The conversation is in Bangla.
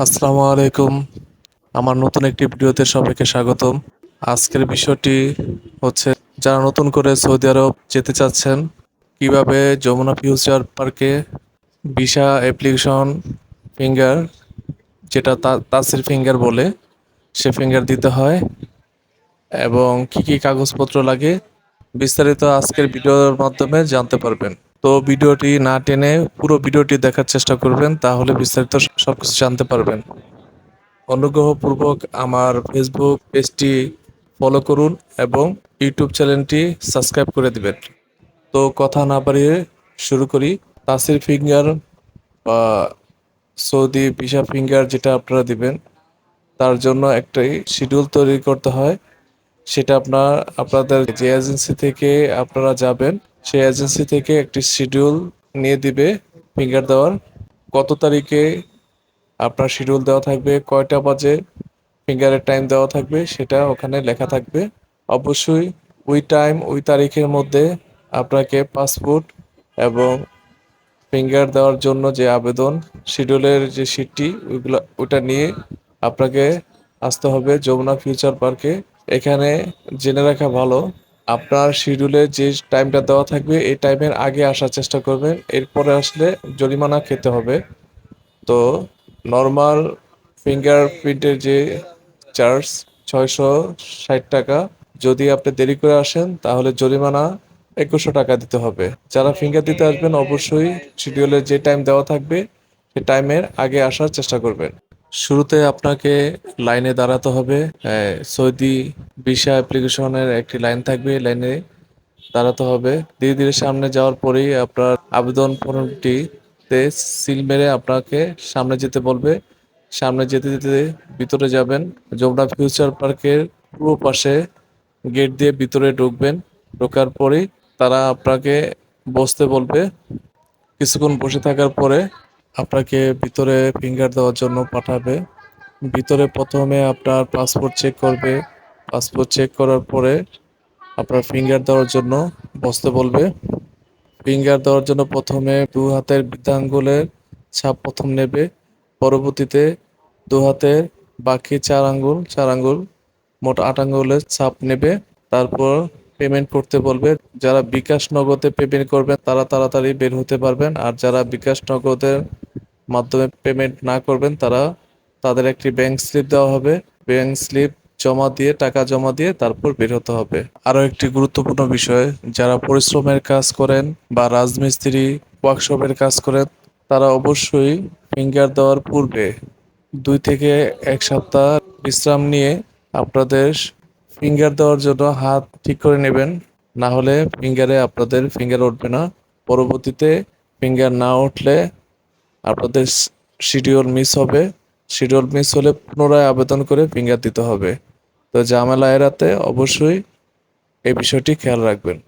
আসসালামু আলাইকুম। আমার নতুন একটি ভিডিওতে সবাইকে স্বাগতম। আজকের বিষয়টি হচ্ছে, যারা নতুন করে সৌদি আরব যেতে চাচ্ছেন, কীভাবে যমুনা ফিউচার পার্কে ভিসা অ্যাপ্লিকেশন ফিঙ্গার, যেটা তাসির ফিঙ্গার বলে, সে ফিঙ্গার দিতে হয়, এবং কি কি কাগজপত্র লাগে, বিস্তারিত আজকের ভিডিওর মাধ্যমে জানতে পারবেন। তো ভিডিওটি না টেনে পুরো ভিডিওটি দেখার চেষ্টা করবেন, তাহলে বিস্তারিত সব কিছু জানতে পারবেন। অনুগ্রহপূর্বক আমার ফেসবুক পেজটি ফলো করুন এবং ইউটিউব চ্যানেলটি সাবস্ক্রাইব করে দিবেন। তো কথা না বাড়িয়ে শুরু করি। তাসির ফিঙ্গার বা সৌদি ভিসা ফিঙ্গার যেটা আপনারা দিবেন, তার জন্য একটাই শিডিউল তৈরি করতে হয়। সেটা আপনার, আপনাদের যে এজেন্সি থেকে আপনারা যাবেন সেই এজেন্সি থেকে একটি শিডিউল নিয়ে দিবে ফিঙ্গার দেওয়ার। কত তারিখে আপনার শিডিউল দেওয়া থাকবে, কয়টা বাজে ফিঙ্গারের টাইম দেওয়া থাকবে, সেটা ওখানে লেখা থাকবে। অবশ্যই ওই টাইম ওই তারিখের মধ্যে আপনাকে পাসপোর্ট এবং ফিঙ্গার দেওয়ার জন্য যে আবেদন শিডিউলের যে শিটটি ওইগুলো ওটা নিয়ে আপনাকে আসতে হবে যমুনা ফিউচার পার্কে এখানে জেনে রাখা ভালো আপনার শিডিউলে যে টাইমটা দেওয়া থাকবে, এই টাইমের আগে আসার চেষ্টা করবেন। এরপরে আসলে জরিমানা খেতে হবে। তো নর্মাল ফিঙ্গারপ্রিন্টের যে চার্জ ছয়শো ষাট টাকা, যদি আপনি দেরি করে আসেন, তাহলে জরিমানা একুশশো টাকা দিতে হবে। যারা ফিঙ্গার দিতে আসবেন, অবশ্যই শিডিউলে যে টাইম দেওয়া থাকবে সে টাইমের আগে আসার চেষ্টা করবেন। শুরুতে আপনাকে লাইনে দাঁড়াতে হবে। সৌদি ভিসা অ্যাপ্লিকেশনের একটি লাইন থাকবে লাইনে দাঁড়াতে হবে। ধীরে ধীরে সামনে যাওয়ার পরেই আপনার আবেদন ফর্মটিতে সিল মেরে আপনাকে সামনে যেতে বলবে। সামনে যেতে যেতে ভিতরে যাবেন। যমুনা ফিউচার পার্কের পূর্ব পাশে গেট দিয়ে ভিতরে ঢুকবেন। ঢোকার পরেই তারা আপনাকে বসতে বলবে। কিছুক্ষণ বসে থাকার পরে আপনাকে ভিতরে ফিঙ্গার দেওয়ার জন্য পাঠাবে। ভিতরে প্রথমে আপনার পাসপোর্ট চেক করবে। পাসপোর্ট চেক করার পরে আপনার ফিঙ্গার দেওয়ার জন্য বসতে বলবে। ফিঙ্গার দেওয়ার জন্য প্রথমে দু হাতের বৃদ্ধাঙ্গুলের ছাপ প্রথম নেবে। পরবর্তীতে দু হাতের বাকি চার আঙ্গুল চার আঙ্গুল, মোট আট আঙ্গুলের ছাপ নেবে। তারপর পেমেন্ট করতে বলবে। যারা বিকাশ নগদে পেমেন্ট করবেন, তারা তাড়াতাড়ি বের হতে পারবেন। আর যারা বিকাশ নগদের মাধ্যমে পেমেন্ট না করবেন, তারা তাদের একটি ব্যাংক স্লিপ দেওয়া হবে। ব্যাংক স্লিপ জমা দিয়ে, টাকা জমা দিয়ে তারপর বের হতে হবে। আরও একটি গুরুত্বপূর্ণ বিষয়, যারা পরিশ্রমের কাজ করেন বা রাজমিস্ত্রি ওয়ার্কশপের কাজ করেন, তারা অবশ্যই ফিঙ্গার দেওয়ার পূর্বে দুই থেকে এক সপ্তাহ বিশ্রাম নিয়ে আপনাদের ফিঙ্গার দেওয়ার জন্য হাত ঠিক করে নেবেন। না হলে ফিঙ্গারে আপনাদের ফিঙ্গার উঠবে না। পরবর্তীতে ফিঙ্গার না উঠলে আপনাদের শিডিউল মিস হবে। শিডিউল মিস হলে পুনরায় আবেদন করে ফিঙ্গার দিতে হবে। তো ঝামেলা এড়াতে অবশ্যই এই বিষয়টি খেয়াল রাখবেন।